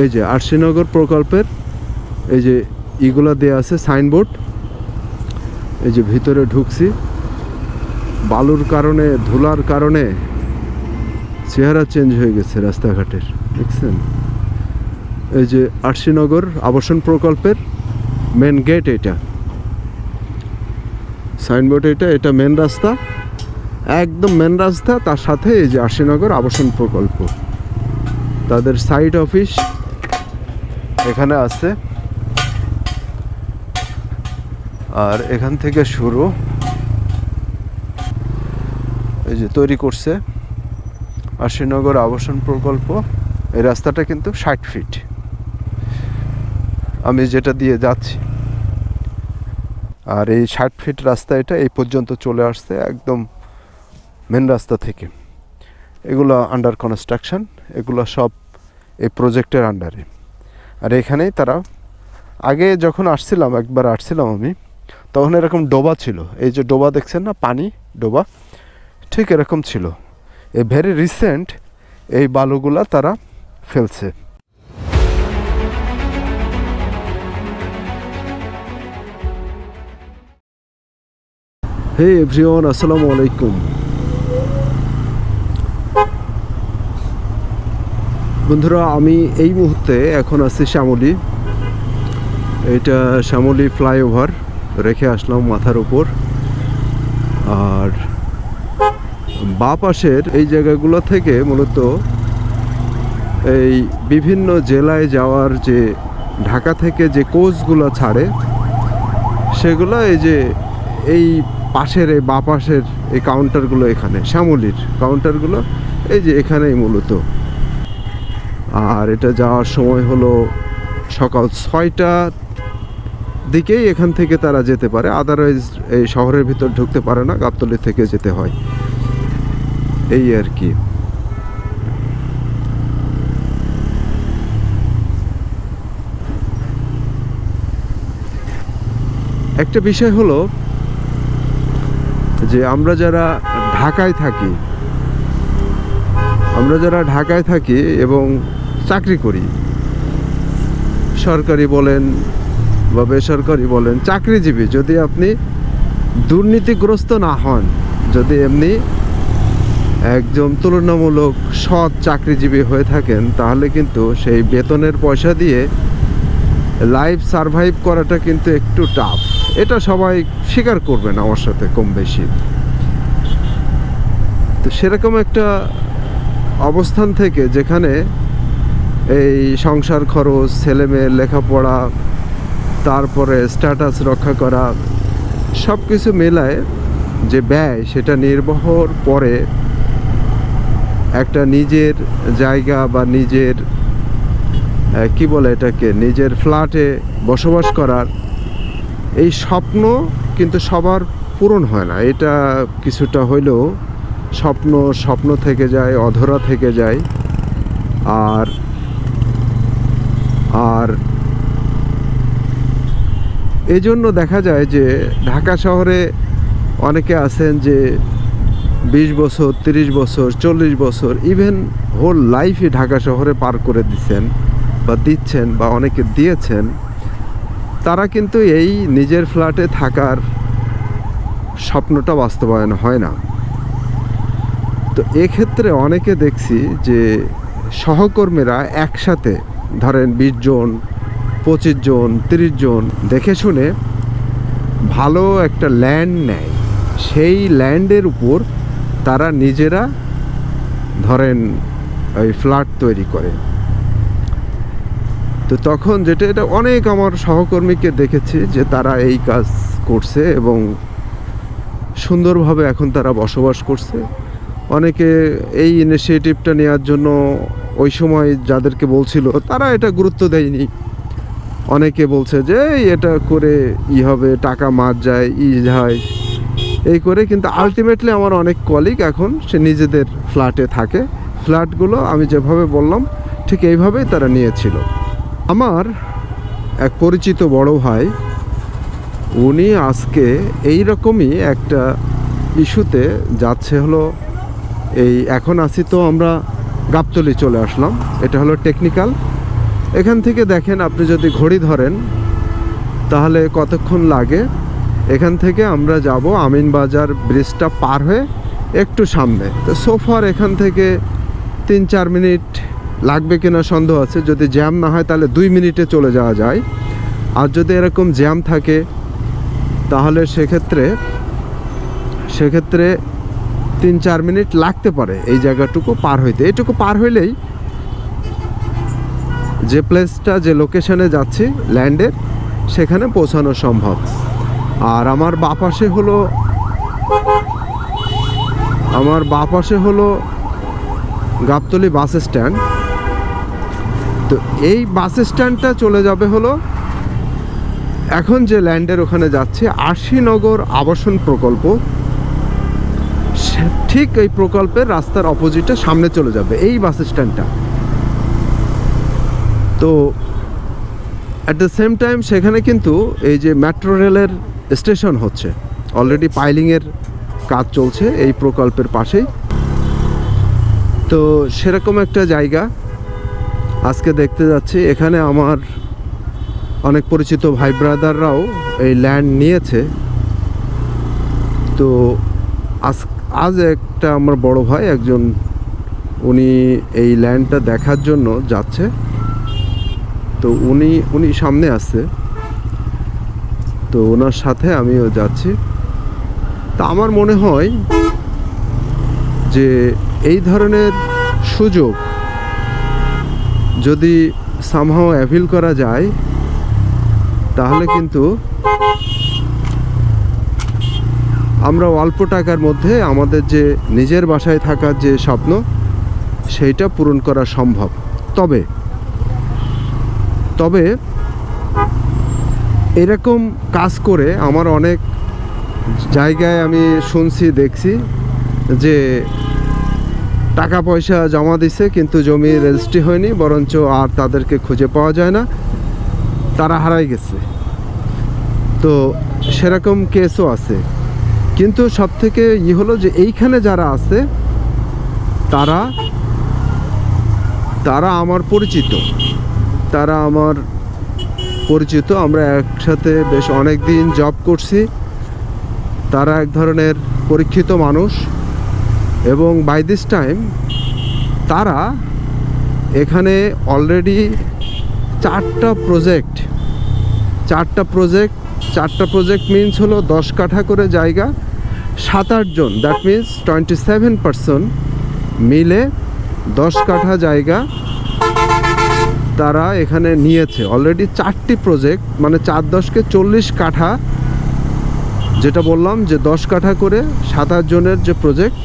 এই যে আরশিনগর প্রকল্পের এই যে ইগুলা দেয়া আছে, সাইনবোর্ড। এই যে ভিতরে ঢুকছি। বালুর কারণে, ধুলার কারণে চেহারা চেঞ্জ হয়ে গেছে রাস্তাঘাটের, দেখছেন? এই যে আরশিনগর আবাসন প্রকল্পের মেন গেট এটা। সাইনবোর্ড এটা এটা মেন রাস্তা। একদম মেন রাস্তা, তার সাথে এই যে আশিনগর আবাসন প্রকল্প। তাদের সাইট অফিস এখানে আছে। আর এখান থেকে শুরু। এই যে তৈরি করছে। আর শ্রীনগর আবাসন প্রকল্প। এই রাস্তাটা কিন্তু ষাট ফিট আমি যেটা দিয়ে যাচ্ছি। আর এই ষাট ফিট রাস্তা এটা এই পর্যন্ত চলে আসছে একদম মেন রাস্তা থেকে। এগুলো আন্ডার কনস্ট্রাকশন এগুলো সব এই প্রজেক্টের আন্ডারে আর এখানেই তারা, আগে যখন আসছিলাম, একবার আসছিলাম আমি, তখন এরকম ডোবা ছিল। এই যে ডোবা দেখছেন না? পানি ডোবা? ঠিক এরকম ছিল। এই ভেরি রিসেন্ট এই বালুগুলা তারা ফেলছে। হে এভরিওয়ান আসসালামু আলাইকুম। বন্ধুরা, আমি এই মুহূর্তে এখন আছি শ্যামলী। এটা শ্যামলী ফ্লাইওভার, রেখে আসলাম মাথার উপর। আর বা পাশের এই জায়গাগুলো থেকে মূলত এই বিভিন্ন জেলায় যাওয়ার যে ঢাকা থেকে যে কোচগুলো ছাড়ে, সেগুলো এই যে এই পাশের, এই বা পাশের এই কাউন্টারগুলো এখানে, শ্যামলির কাউন্টারগুলো এই যে এখানেই মূলত। আর এটা যাওয়ার সময় হলো সকাল ছয়টা দিকেই এখান থেকে তারা যেতে পারে। আদারওয়াইজ এই শহরের ভিতর ঢুকতে পারে না, গাবতলি থেকে যেতে হয়। এই আর কি। একটা বিষয় হলো যে আমরা যারা ঢাকায় থাকি, আমরা যারা ঢাকায় থাকি এবং চাকরি করি। সরকারি বলেন বা বেসরকারি বলেন, চাকরিজীবী যদি আপনি দুর্নীতিগ্রস্ত না হন, যদি এমনি একজন তুলনামূলক সৎ চাকরিজীবী হয়ে থাকেন, তাহলে কিন্তু সেই বেতনের পয়সা দিয়ে লাইফ সারভাইভ করাটা কিন্তু একটু টাফ। এটা সবাই স্বীকার করবেন আমার সাথে কম বেশি। তো সেরকম একটা অবস্থান থেকে যেখানে এই সংসার খরচ ছেলে মেয়ের লেখাপড়া, তারপরে স্ট্যাটাস রক্ষা করা সব কিছু মেলায় যে ব্যয় সেটা নির্বাহর পরে একটা নিজের জায়গা বা নিজের কি বলে এটাকে, নিজের ফ্ল্যাটে বসবাস করার এই স্বপ্ন কিন্তু সবার পূরণ হয় না। এটা কিছুটা হইলেও স্বপ্ন স্বপ্ন থেকে যায়, অধরা থেকে যায়। আর আর এই জন্য দেখা যায় যে ঢাকা শহরে অনেকে আছেন যে বিশ বছর, তিরিশ বছর, চল্লিশ বছর ইভেন হোল লাইফই ঢাকা শহরে পার করে দিচ্ছেন বা দিচ্ছেন বা অনেকে দিয়েছেন, তারা কিন্তু এই নিজের ফ্ল্যাটে থাকার স্বপ্নটা বাস্তবায়ন হয় না। তো এক্ষেত্রে অনেকে দেখছি যে সহকর্মীরা একসাথে ধরেন বিশ জন, পঁচিশ জন, তিরিশ জন, দেখে শুনে ভালো একটা ল্যান্ড নেয়। সেই ল্যান্ডের উপর তারা নিজেরা ধরেন ওই ফ্ল্যাট তৈরি করে। তো তখন যেটা, এটা অনেক আমার সহকর্মীকে দেখেছি যে তারা এই কাজ করছে এবং সুন্দরভাবে এখন তারা বসবাস করছে। অনেকে এই ইনিশিয়েটিভটা নেওয়ার জন্য ওই সময় যাদেরকে বলছিল, তারা এটা গুরুত্ব দেয়নি। অনেকে বলছে যে, "এই এটা করে ই হবে, টাকা মার যায়, ই যায় এই করে কিন্তু আলটিমেটলি আমার অনেক কলিগ এখন, সে নিজেদের ফ্ল্যাটে থাকে। ফ্ল্যাটগুলো আমি যেভাবে বললাম, ঠিক এইভাবেই তারা নিয়েছিল। আমার এক পরিচিত বড় ভাই, উনি আজকে এই রকমই একটা ইস্যুতে যাচ্ছে হলো, এই এখন আছি তো আমরা গাবতলি চলে আসলাম। এটা হলো টেকনিক্যাল এখান থেকে দেখেন, আপনি যদি ঘড়ি ধরেন, তাহলে কতক্ষণ লাগে? এখান থেকে আমরা যাব আমিনবাজার ব্রিজটা পার হয়ে একটু সামনে। তো সোফার এখান থেকে তিন চার মিনিট লাগবে কিনা সন্দেহ আছে। যদি জ্যাম না হয়, তাহলে দুই মিনিটে চলে যাওয়া যায়। আর যদি এরকম জ্যাম থাকে, তাহলে সেক্ষেত্রে সেক্ষেত্রে তিন চার মিনিট লাগতে পারে এই জায়গাটুকু পার হইতে। এটুকু পার হইলেই যে প্লেসটা যে লোকেশনে যাচ্ছি ল্যান্ডের সেখানে পৌঁছানো সম্ভব। আর আমার বাঁ পাশে হলো, আমার বাঁ পাশে হলো গাবতলি বাস স্ট্যান্ড তো এই বাস স্ট্যান্ডটা চলে যাবে হলো, এখন যে ল্যান্ডের ওখানে যাচ্ছে আশিনগর আবাসন প্রকল্প। ঠিক এই প্রকল্পের রাস্তার অপোজিটে সামনে চলে যাবে, এই বাস স্ট্যান্ডটা তো অ্যাট দ্য সেম টাইম সেখানে কিন্তু এই যে মেট্রো রেলের স্টেশন হচ্ছে অলরেডি পাইলিংয়ের কাজ চলছে এই প্রকল্পের পাশেই। তো সেরকম একটা জায়গা আজকে দেখতে যাচ্ছি, এখানে আমার অনেক পরিচিত ভাই ব্রাদাররাও এই ল্যান্ড নিয়েছে। তো আজ আজ একটা আমার বড় ভাই, একজন উনি এই ল্যান্ডটা দেখার জন্য যাচ্ছে। তো উনি উনি সামনে আসছে তো ওনার সাথে আমিও যাচ্ছি। তা আমার মনে হয় যে এই ধরনের সুযোগ যদি সামহাও অ্যাভিল করা যায়, তাহলে কিন্তু আমরা অল্প টাকার মধ্যে আমাদের যে নিজের বাসায় থাকার যে স্বপ্ন, সেইটা পূরণ করা সম্ভব। তবে তবে এরকম কাজ করে আমার অনেক জায়গায় আমি শুনছি, দেখছি যে টাকা পয়সা জমা দিছে, কিন্তু জমি রেজিস্ট্রি হয়নি, বরঞ্চ আর তাদেরকে খুঁজে পাওয়া যায় না। তারা হারাই গেছে। তো সেরকম কেসও আছে। কিন্তু সব থেকে ই হলো যে এইখানে যারা আছে, তারা তারা আমার পরিচিত। তারা আমার পরিচিত। আমরা একসাথে বেশ অনেক দিন জব করছি। তারা এক ধরনের পরীক্ষিত মানুষ। এবং বাই দিস টাইম তারা এখানে অলরেডি চারটা প্রজেক্ট চারটা প্রজেক্ট চারটা প্রজেক্ট মিনস হলো দশ কাঠা করে জায়গা, সাত আটজন that means twenty seven person মিলে দশ কাঠা জায়গা তারা এখানে নিয়েছে। অলরেডি চারটি প্রজেক্ট মানে চার দশকে চল্লিশ কাঠা, যেটা বললাম যে দশ কাঠা করে সাত জনের যে প্রজেক্ট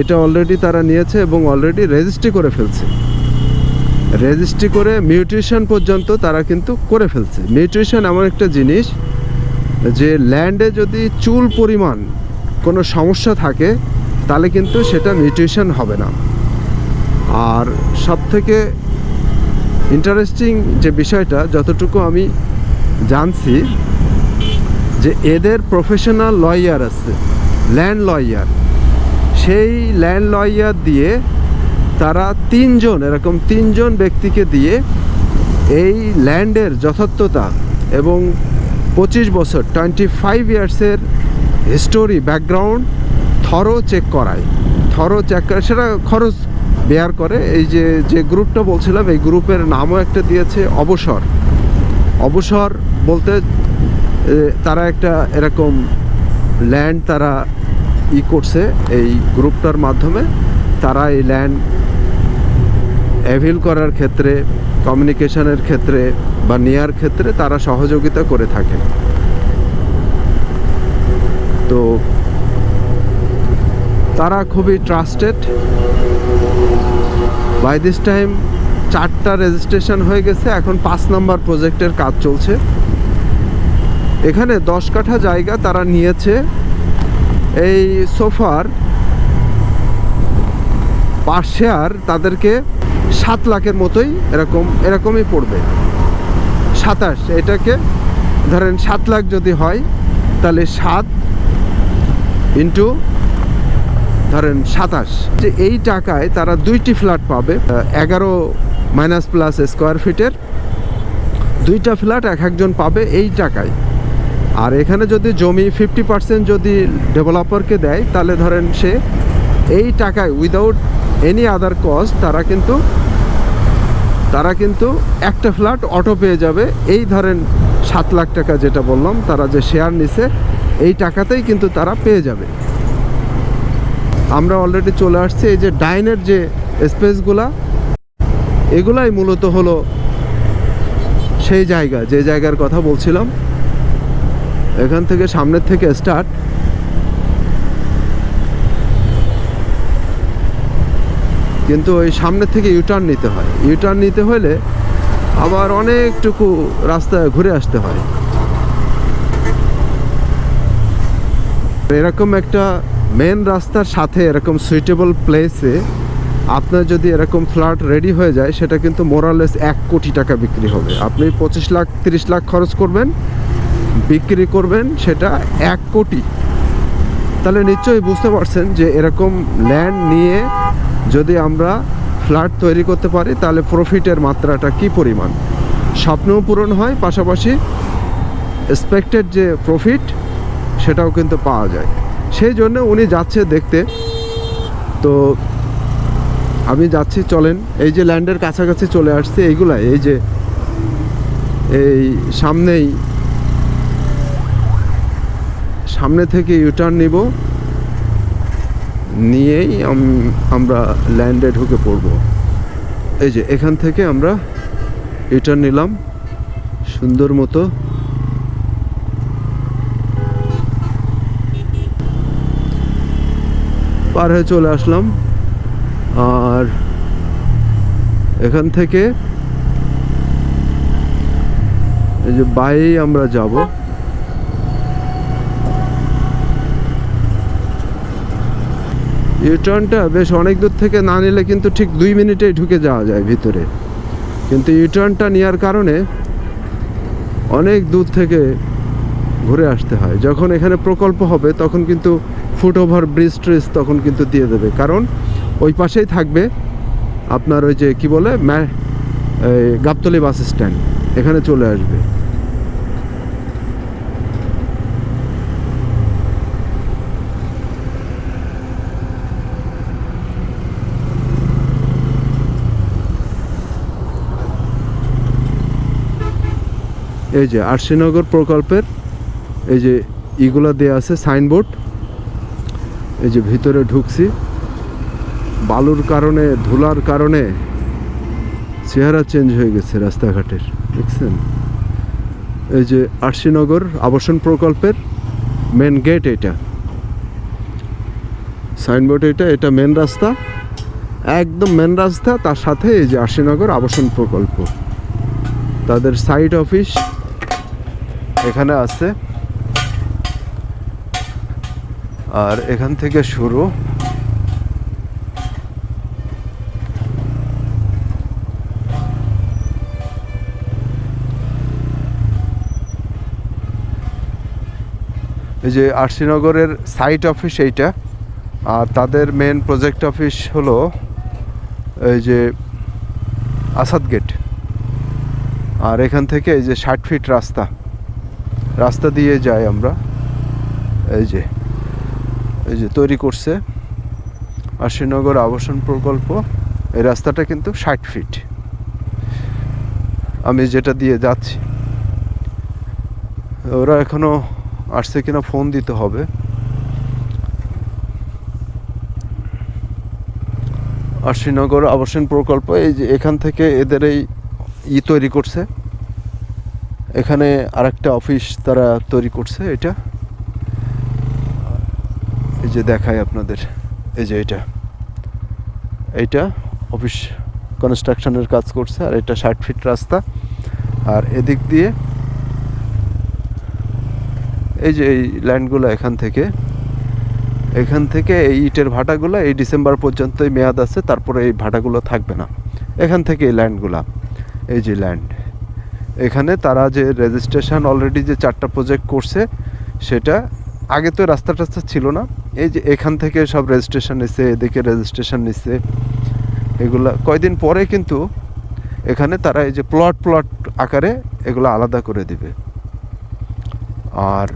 এটা অলরেডি তারা নিয়েছে এবং অলরেডি রেজিস্ট্রি করে ফেলছে। রেজিস্ট্রি করে মিউটেশন পর্যন্ত তারা কিন্তু করে ফেলছে। মিউটেশন এমন একটা জিনিস যে ল্যান্ডে যদি চুল পরিমাণ কোনো সমস্যা থাকে, তাহলে কিন্তু সেটা মিউটেশন হবে না। আর সব থেকে ইন্টারেস্টিং যে বিষয়টা, যতটুকু আমি জানছি, যে এদের প্রফেশনাল লয়ার আছে ল্যান্ড লয়ার সেই ল্যান্ড লয়ার দিয়ে তারা তিনজন, এরকম তিনজন ব্যক্তিকে দিয়ে এই ল্যান্ডের যথার্থতা এবং পঁচিশ বছর টোয়েন্টি ফাইভ ইয়ার্সের হিস্টোরি ব্যাকগ্রাউন্ড থরো চেক করায়। থরো চেক করে, সেটা খরচ বেয়ার করে। এই যে যে গ্রুপটা বলছিলাম, এই গ্রুপের নামও একটা দিয়েছে, অবসর। অবসর বলতে তারা একটা এরকম ল্যান্ড তারা ই করছে, এই গ্রুপটার মাধ্যমে। তারা এই ল্যান্ড অ্যাভিল করার ক্ষেত্রে কমিউনিকেশনের ক্ষেত্রে বা নেয়ার ক্ষেত্রে তারা সহযোগিতা করে থাকে। তো তারা খুবই ট্রাস্টেড বাই দিস টাইম চারটা রেজিস্ট্রেশন হয়ে গেছে, এখন পাঁচ নাম্বার প্রজেক্টের কাজ চলছে। এখানে দশ কাঠা জায়গা তারা নিয়েছে। এই সোফার পার শেয়ার তাদেরকে সাত লাখের মতোই এরকম, এরকমই পড়বে। সাতাশ, এটাকে ধরেন সাত লাখ যদি হয়, তাহলে সাত ইন্টু ধরেন সাতাশ। যে এই টাকায় তারা দুইটি ফ্ল্যাট পাবে, এগারো মাইনাস প্লাস স্কোয়ার ফিটের। দুইটা ফ্ল্যাট এক একজন পাবে এই টাকায়। আর এখানে যদি জমি ফিফটি পার্সেন্ট যদি ডেভেলপারকে দেয়, তাহলে ধরেন সে এই টাকায় উইদাউট এনি আদার কস্ট তারা কিন্তু তারা কিন্তু একটা ফ্ল্যাট অটো পেয়ে যাবে। এই ধরেন সাত লাখ টাকা যেটা বললাম, তারা যে শেয়ার নিছে, এই টাকাতেই কিন্তু তারা পেয়ে যাবে। আমরা অলরেডি চলে আসছি, এই যে ডাইনের যে স্পেসগুলা এগুলাই মূলত হলো সেই জায়গা। যে জায়গার কথা বলছিলাম, এখান থেকে সামনের থেকে স্টার্ট কিন্তু ওই সামনে থেকে ইউটার্ন নিতে হয়। ইউটার্ন নিতে হলে আবার অনেকটুকু রাস্তায় ঘুরে আসতে হয়। এরকম একটা মেন রাস্তার সাথে এরকম সুইটেবল প্লেসে আপনার যদি এরকম ফ্ল্যাট রেডি হয়ে যায়, সেটা কিন্তু মোরালেস এক কোটি টাকা বিক্রি হবে। আপনি পঁচিশ লাখ, তিরিশ লাখ খরচ করবেন, বিক্রি করবেন, সেটা এক কোটি। তাহলে নিশ্চয়ই বুঝতে পারছেন যে এরকম ল্যান্ড নিয়ে যদি আমরা ফ্ল্যাট তৈরি করতে পারি, তাহলে প্রফিটের মাত্রাটা কি পরিমাণ? স্বপ্নও পূরণ হয়, পাশাপাশি এক্সপেক্টেড যে প্রফিট সেটাও কিন্তু পাওয়া যায়। সেই জন্য উনি যাচ্ছে দেখতে। তো আমি যাচ্ছি, চলেন। এই যে ল্যান্ডের কাছাকাছি চলে আসছে এইগুলাই এই যে এই সামনেই, সামনে থেকে ইউটার্ন নিব। নিয়েই আমরা ল্যান্ডে ঢুকে পড়ব। এই যে, এখান থেকে আমরা ইউটার্ন নিলাম। সুন্দর মতো। পার হয়ে চলে আসলাম। আর এখান থেকে এই যে বাইরেই আমরা যাব। ইউটার্নটা বেশ অনেক দূর থেকে না নিলে কিন্তু ঠিক দুই মিনিটেই ঢুকে যাওয়া যায় ভিতরে। কিন্তু ইউটার্নটা নেওয়ার কারণে অনেক দূর থেকে ঘুরে আসতে হয়। যখন এখানে প্রকল্প হবে, তখন কিন্তু ফুট ওভার ব্রিজ ট্রিজ তখন কিন্তু দিয়ে দেবে। কারণ ওই পাশেই থাকবে আপনার ওই যে কি বলে গাবতলি বাস স্ট্যান্ড এখানে চলে আসবে। এই যে আরশিনগর প্রকল্পের, এই যে ইগুলা দেওয়া আছে, সাইনবোর্ড। এই যে ভিতরে ঢুকছি। বালুর কারণে, ধুলার কারণে চেহারা চেঞ্জ হয়ে গেছে রাস্তাঘাটের, দেখছেন? এই যে আরশিনগর আবাসন প্রকল্পের মেন গেট এটা। সাইনবোর্ড এটা এটা মেন রাস্তা। একদম মেন রাস্তা, তার সাথে এই যে আরশিনগর আবাসন প্রকল্প। তাদের সাইট অফিস এখানে আছে। আর এখান থেকে শুরু। এই যে আরশিনগরের সাইট অফিস এইটা। আর তাদের মেন প্রজেক্ট অফিস হলো এই যে আসাদ গেট আর এখান থেকে এই যে ষাট ফিট রাস্তা। রাস্তা দিয়ে যাই আমরা। এই যে এই যে তৈরি করছে আর শ্রীনগর আবাসন প্রকল্প। এই রাস্তাটা কিন্তু ষাট ফিট আমি যেটা দিয়ে যাচ্ছি, ওরা এখনও আসছে কিনা ফোন দিতে হবে। আর শ্রীনগর আবাসন প্রকল্প, এই যে এখান থেকে এদের এই ই তৈরি করছে। এখানে আরেকটা অফিস তারা তৈরি করছে, এটা। এই যে দেখায় আপনাদের, এই যে এটা। এইটা অফিস কনস্ট্রাকশনের কাজ করছে, আর এটা ষাট ফিট রাস্তা। আর এদিক দিয়ে এই যে এই ল্যান্ডগুলো এখান থেকে এখান থেকে এই ইটের ভাটাগুলো এই ডিসেম্বর পর্যন্তই মেয়াদ আছে, তারপরে এই ভাটাগুলো থাকবে না। এখান থেকে এই ল্যান্ডগুলা, এই যে ল্যান্ড। এখানে তারা যে রেজিস্ট্রেশন অলরেডি যে চারটা প্রজেক্ট করছে, সেটা আগে তো রাস্তা টাস্তা ছিল না। এই যে এখান থেকে সব রেজিস্ট্রেশন নিচ্ছে এদিকে রেজিস্ট্রেশন নিচ্ছে এগুলা কয়দিন পরে কিন্তু এখানে তারা এই যে প্লট প্লট আকারে এগুলো আলাদা করে দিবে। আর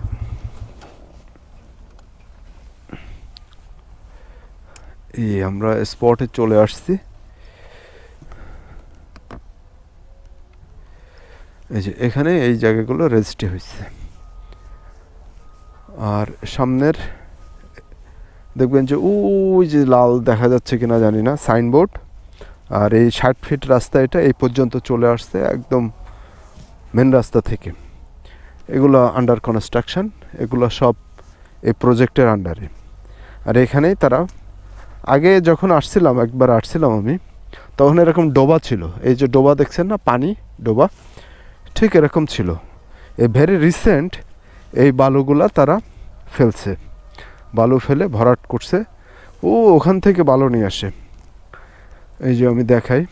এই আমরা স্পটে চলে আসছি। এই যে এখানে এই জায়গাগুলো রেজিস্ট্রি হয়েছে। আর সামনের দেখবেন যে ওই যে লাল দেখা যাচ্ছে কিনা জানি না, সাইনবোর্ড। আর এই ষাট ফিট রাস্তা এটা এই পর্যন্ত চলে আসছে একদম মেন রাস্তা থেকে। এগুলো আন্ডার কনস্ট্রাকশন এগুলো সব এই প্রজেক্টের আন্ডারে আর এখানেই তারা, আগে যখন আসছিলাম, একবার আসছিলাম আমি, তখন এরকম ডোবা ছিল। এই যে ডোবা দেখছেন না, পানি ডোবা? ঠিক এরকম ছিল। এই ভেরি রিসেন্ট এই বালুগুলা তারা ফেলছে। বালু ফেলে ভরাট করছে। ও, ওখান থেকে বালু নিয়ে আসে। এই যে আমি দেখাই।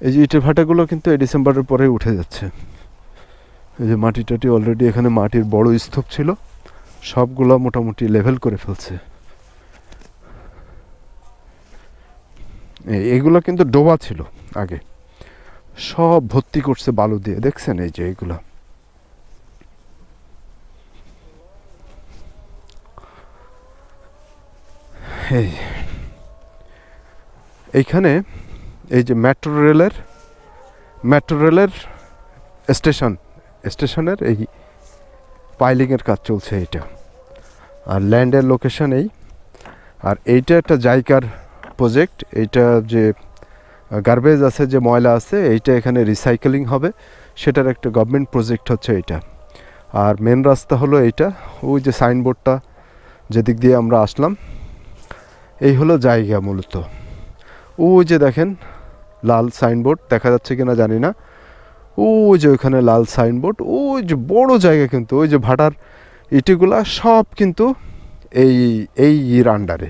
এই যে ইটের ভাটাগুলো কিন্তু এই ডিসেম্বরের পরেই উঠে যাচ্ছে। এই যে মাটি টাটি অলরেডি এখানে মাটির বড় স্তূপ ছিল। সবগুলো মোটামুটি লেভেল করে ফেলছে। এইগুলো কিন্তু ডোবা ছিল আগে। সব ভর্তি করছে বালু দিয়ে। দেখছেন এই যে এইগুলা এই। এইখানে এই যে মেট্রো রেলের মেট্রো রেলের স্টেশন স্টেশনের এই পাইলিংয়ের কাজ চলছে এইটা। আর ল্যান্ডের লোকেশন এই। আর এইটা একটা জায়গার প্রজেক্ট এইটা যে গার্বেজ আছে যে ময়লা আছে, এইটা এখানে রিসাইকেলিং হবে। সেটার একটা গভর্নমেন্ট প্রজেক্ট হচ্ছে এইটা আর মেন রাস্তা হলো এইটা, ওই যে সাইনবোর্ডটা যেদিক দিয়ে আমরা আসলাম, এই হলো জায়গা মূলত। ওই যে দেখেন, লাল সাইনবোর্ড দেখা যাচ্ছে কি না জানি না। ওই যে ওইখানে লাল সাইনবোর্ড ওই যে বড় জায়গা কিন্তু, ওই যে ভাটার ইটিগুলা সব কিন্তু এই এই ইর আন্ডারে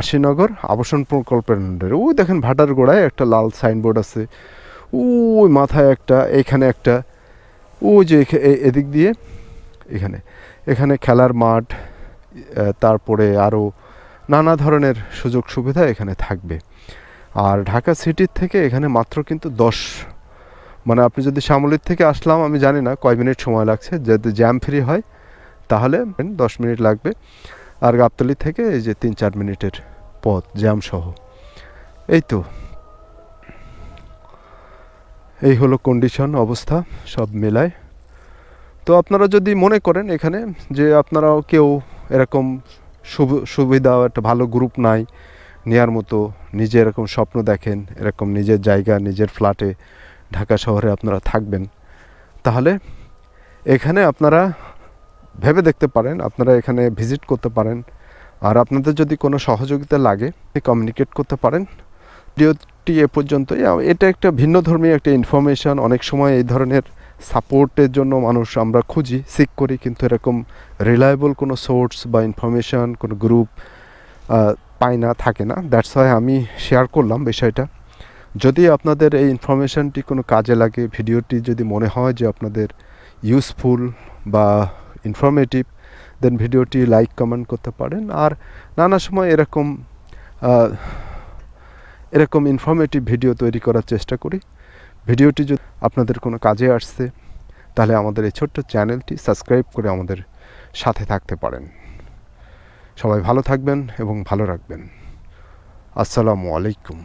আশিনগর, আবাসন প্রকল্পের আন্ডারে ওই দেখেন ভাটার গোড়ায় একটা লাল সাইনবোর্ড আছে। ওই মাথায় একটা, এখানে একটা। ওই যে এদিক দিয়ে, এখানে। এখানে খেলার মাঠ তারপরে আরও নানা ধরনের সুযোগ সুবিধা এখানে থাকবে। আর ঢাকা সিটির থেকে এখানে মাত্র কিন্তু দশ। মানে আপনি যদি শ্যামলির থেকে আসলাম, আমি জানি না, কয় মিনিট সময় লাগছে। যদি জ্যাম ফ্রি হয়, তাহলে দশ মিনিট লাগবে। আর গাবতলি থেকে এই যে তিন চার মিনিটের পথ জ্যাম সহ এই তো। এই হলো কন্ডিশন অবস্থা, সব মেলায়। তো আপনারা যদি মনে করেন এখানে যে আপনারাও কেউ এরকম সুব- সুবিধা, একটা ভালো গ্রুপ নাই নেওয়ার মতো, নিজে এরকম স্বপ্ন দেখেন, এরকম নিজের জায়গা, নিজের ফ্ল্যাটে ঢাকা শহরে আপনারা থাকবেন, তাহলে এখানে আপনারা ভেবে দেখতে পারেন, আপনারা এখানে ভিজিট করতে পারেন। আর আপনাদের যদি কোনো সহযোগিতা লাগে কমিউনিকেট করতে পারেন। ভিডিওটি এ পর্যন্তই। এটা একটা ভিন্ন ধর্মী একটা ইনফরমেশন অনেক সময় এই ধরনের সাপোর্টের জন্য মানুষ আমরা খুঁজি সিক করি, কিন্তু এরকম রিলায়েবল কোনো সোর্স বা ইনফরমেশন কোনো গ্রুপ পাই না, থাকে না। দ্যাটস ওয়াই আমি শেয়ার করলাম বিষয়টা। যদি আপনাদের এই ইনফরমেশনটি কোনো কাজে লাগে, ভিডিওটি যদি মনে হয় যে আপনাদের ইউজফুল বা ইনফরমেটিভ দেন ভিডিওটি লাইক কমেন্ট করতে পারেন। আর নানা সময় এরকম এরকম ইনফরমেটিভ ভিডিও তৈরি করার চেষ্টা করি। ভিডিওটি যদি আপনাদের কোনো কাজে আসছে, তাহলে আমাদের এই ছোট্ট চ্যানেলটি সাবস্ক্রাইব করে আমাদের সাথে থাকতে পারেন। সবাই ভালো থাকবেন এবং ভালো রাখবেন। আসসালামু আলাইকুম।